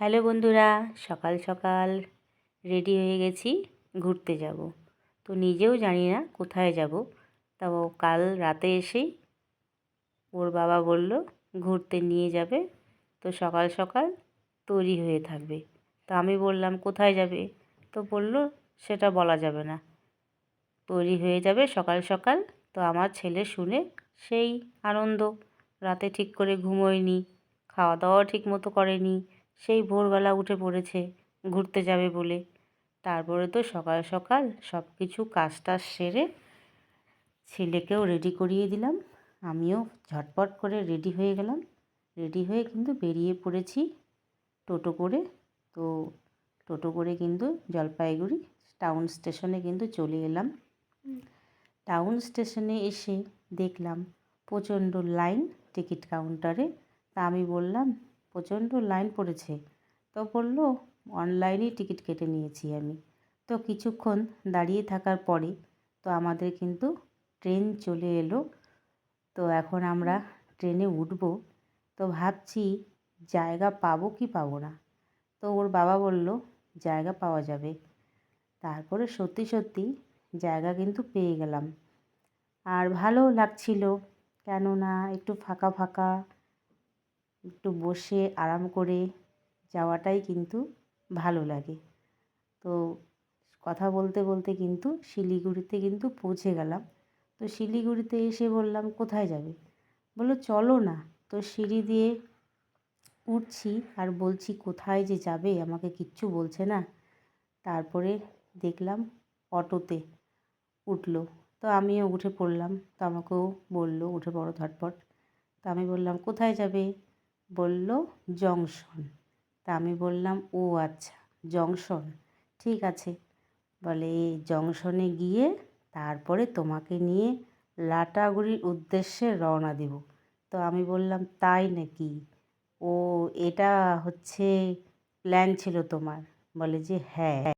Hello বন্ধুরা, সকাল সকাল রেডি হয়ে গেছি, ঘুরতে যাব। তো নিজেও জানি না কোথায় যাব, তাও কাল রাতে এসেই ওর বাবা বলল, ঘুরতে নিয়ে যাবে। তো সকাল সকাল তৈরি হয়ে থাকবে। তো আমি বললাম, কোথায় যাবে? তো বলল, সেটা বলা যাবে না। তৈরি হয়ে যাবে সকাল সকাল। তো আমার ছেলে শুনে সেই আনন্দ, রাতে ঠিক করে ঘুমোয়নি, খাওয়া দাওয়াও ঠিক মতো করেনি। সেই ভোরবেলা উঠে পড়েছে ঘুরতে যাবে বলে। তারপরে তো সকাল সকাল সব কিছু কাজ টাজ সেরে ছেলেকেও রেডি করিয়ে দিলাম। আমিও ঝটপট করে রেডি হয়ে গেলাম। রেডি হয়ে কিন্তু বেরিয়ে পড়েছি টোটো করে। তো টোটো করে কিন্তু জলপাইগুড়ি টাউন স্টেশনে কিন্তু চলে এলাম। টাউন স্টেশনে এসে দেখলাম প্রচণ্ড লাইন টিকিট কাউন্টারে তা আমি বললাম প্রচণ্ড লাইন পড়েছে। তো বলল, অনলাইনেই টিকিট কেটে নিয়েছি আমি। তো কিছুক্ষণ দাঁড়িয়ে থাকার পরে তো আমাদের কিন্তু ট্রেন চলে এলো। তো এখন আমরা ট্রেনে উঠব। তো ভাবছি, জায়গা পাবো কি পাবো না? তো ওর বাবা বলল, জায়গা পাওয়া যাবে। তারপরে সত্যি সত্যি জায়গা কিন্তু পেয়ে গেলাম। আর ভালোও লাগছিল। কেননা একটু ফাঁকা ফাঁকা একটু বসে আরাম করে যাওয়াটাই কিন্তু ভালো লাগে। তো কথা বলতে বলতে কিন্তু শিলিগুড়িতে কিন্তু পৌঁছে গেলাম। তো শিলিগুড়িতে এসে বললাম, কোথায় যাবে? বলল, চলো না। তো সিঁড়ি দিয়ে উঠছি আর বলছি, কোথায় যে যাবে? আমাকে কিচ্ছু বলছে না। তারপরে দেখলাম অটোতে উঠল। তো আমিও উঠে পড়লাম। তো আমাকেও বলল, উঠে পড়ো ঝটপট। তো আমি বললাম, কোথায় যাবে? বলল, জংশন। তা আমি বললাম, ও আচ্ছা জংশন। ঠিক আছে। বলে জংশনে গিয়ে তারপরে তোমাকে নিয়ে লাটাগুড়ির উদ্দেশ্যে রওনা দেব। তো আমি বললাম, তাই নাকি? ও, এটা হচ্ছে প্ল্যান ছিল তোমার? বলে যে হ্যাঁ।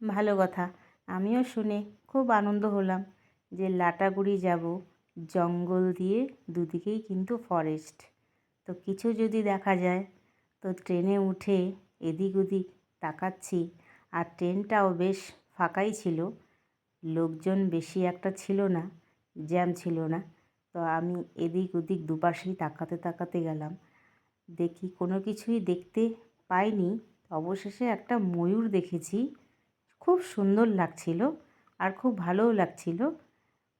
ভালো কথা। আমিও শুনে খুব আনন্দ হলাম যে, লাটাগুড়ি যাব, জঙ্গল দিয়ে দুদিকেই কিন্তু ফরেস্ট তো কিছু যদি দেখা যায়, তো ট্রেনে উঠে এদিক ওদিক তাকাচ্ছি। আর ট্রেনটাও বেশ ফাঁকাই ছিল। লোকজন বেশি একটা ছিল না, জ্যাম ছিল না। তো আমি এদিক ওদিক দুপাশেই তাকাতে তাকাতে গেলাম। দেখি কোনো কিছুই দেখতে পাইনি। অবশেষে একটা ময়ূর দেখেছি। খুব সুন্দর লাগছিল আর খুব ভালোও লাগছিল।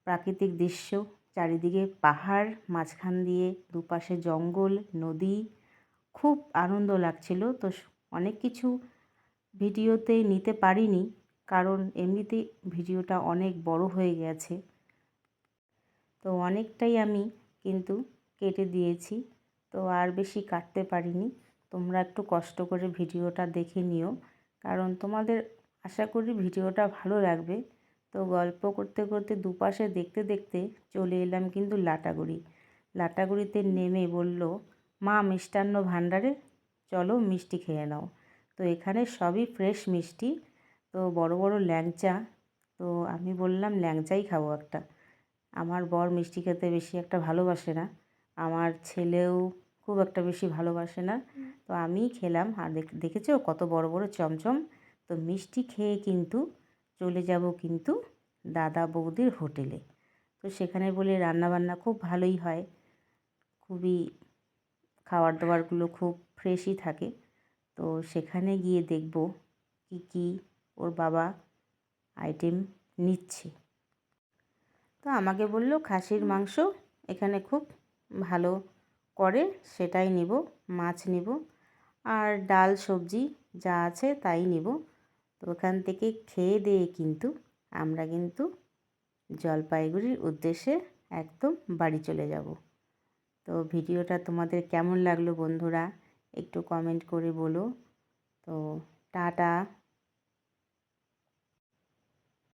প্রাকৃতিক দৃশ্য চারিদিকে পাহাড়, মাঝখান দিয়ে দুপাশে জঙ্গল, নদী। খুব আনন্দ লাগছিল। তো অনেক কিছু ভিডিওতে নিতে পারিনি কারণ এমনিতেই ভিডিওটা অনেক বড় হয়ে গেছে। তো অনেকটাই আমি কিন্তু কেটে দিয়েছি। তো আর বেশি কাটতে পারিনি। তোমরা একটু কষ্ট করে ভিডিওটা দেখে নিও। কারণ তোমাদের আশা করি ভিডিওটা ভালো লাগবে। তো গল্প করতে করতে দুপাশে দেখতে দেখতে চলে এলাম কিন্তু লাটাগুড়ি। লাটাগুড়িতে নেমে বলল, মা, মিষ্টান্ন ভাণ্ডারে চলো মিষ্টি খেয়ে নাও। তো এখানে সবই ফ্রেশ মিষ্টি, তো বড় বড় ল্যাংচা, তো আমি বললাম, ল্যাংচাই খাব একটা। আমার বর মিষ্টি খেতে বেশি একটা ভালোবাসে না, আমার ছেলেও খুব একটা বেশি ভালোবাসে না। তো আমিই খেলাম। আর দেখেছ কত বড় বড় চমচম? তো মিষ্টি খেয়ে কিন্তু চলে যাব কিন্তু দাদা বৌদির হোটেলে। তো সেখানে বলে রান্নাবান্না খুব ভালোই হয়। খুবই খাবার দাবারগুলো খুব ফ্রেশই থাকে। তো সেখানে গিয়ে দেখব কি কি ওর বাবা আইটেম নিচ্ছে। তো আমাকে বলল, খাসির মাংস এখানে খুব ভালো করে সেটাই নেব, মাছ নেব। আর ডাল, সবজি যা আছে তাই নেব। তো ওখান থেকে খেয়ে দিয়ে কিন্তু আমরা কিন্তু জলপাইগুড়ির উদ্দেশ্যে একদম বাড়ি চলে যাব। তো ভিডিওটা তোমাদের কেমন লাগল বন্ধুরা একটু কমেন্ট করে বলো। তো টাটা।